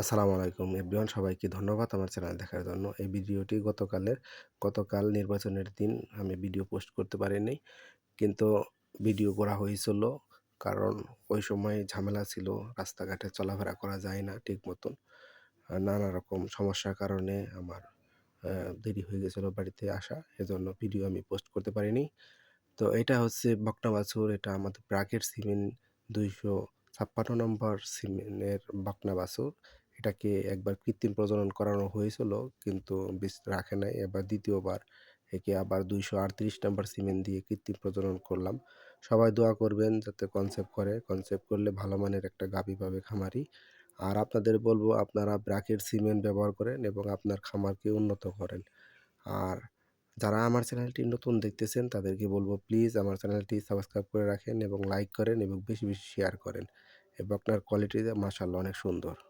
আসসালামু আলাইকুম এভরিওয়ান, সবাইকে ধন্যবাদ আমার চ্যানেল দেখার জন্য। এই ভিডিওটি গতকালের, গতকাল নির্বাচনের দিন আমি ভিডিও পোস্ট করতে পারিনি, কিন্তু ভিডিও করা হয়েছিল কারণ ওই সময় ঝামেলা ছিল, রাস্তাঘাটে চলাফেরা করা যায় না ঠিক মতন। নানা রকম সমস্যার কারণে আমার দেরি হয়ে গেছিল বাড়িতে আসা, এজন্য ভিডিও আমি পোস্ট করতে পারিনি। তো এটা হচ্ছে বকনা বাছুর, এটা আমাদের ব্রাকেট সিমেন্ট, দুইশো ছাপ্পান্ন নম্বর সিমেন্টের বকনা বাছুর। এটাকে একবার কৃত্রিম প্রজনন করানো হয়েছিল, কিন্তু বীজ রাখে নাই। এবার দ্বিতীয়বার একে আবার দুইশো আটত্রিশ নাম্বার সিমেন্ট দিয়ে কৃত্রিম প্রজনন করলাম। সবাই দোয়া করবেন যাতে কনসেপ্ট করে। কনসেপ্ট করলে ভালো মানের একটা গাভী পাবে খামারি। আর আপনাদের বলব, আপনারা ব্রাকেট সিমেন্ট ব্যবহার করেন এবং আপনার খামারকে উন্নত করেন। আর যারা আমার চ্যানেলটি নতুন দেখতেছেন, তাদেরকে বলব প্লিজ আমার চ্যানেলটি সাবস্ক্রাইব করে রাখেন এবং লাইক করেন এবং বেশি বেশি শেয়ার করেন। এবং আপনার কোয়ালিটি মাসাল্লাহ অনেক সুন্দর।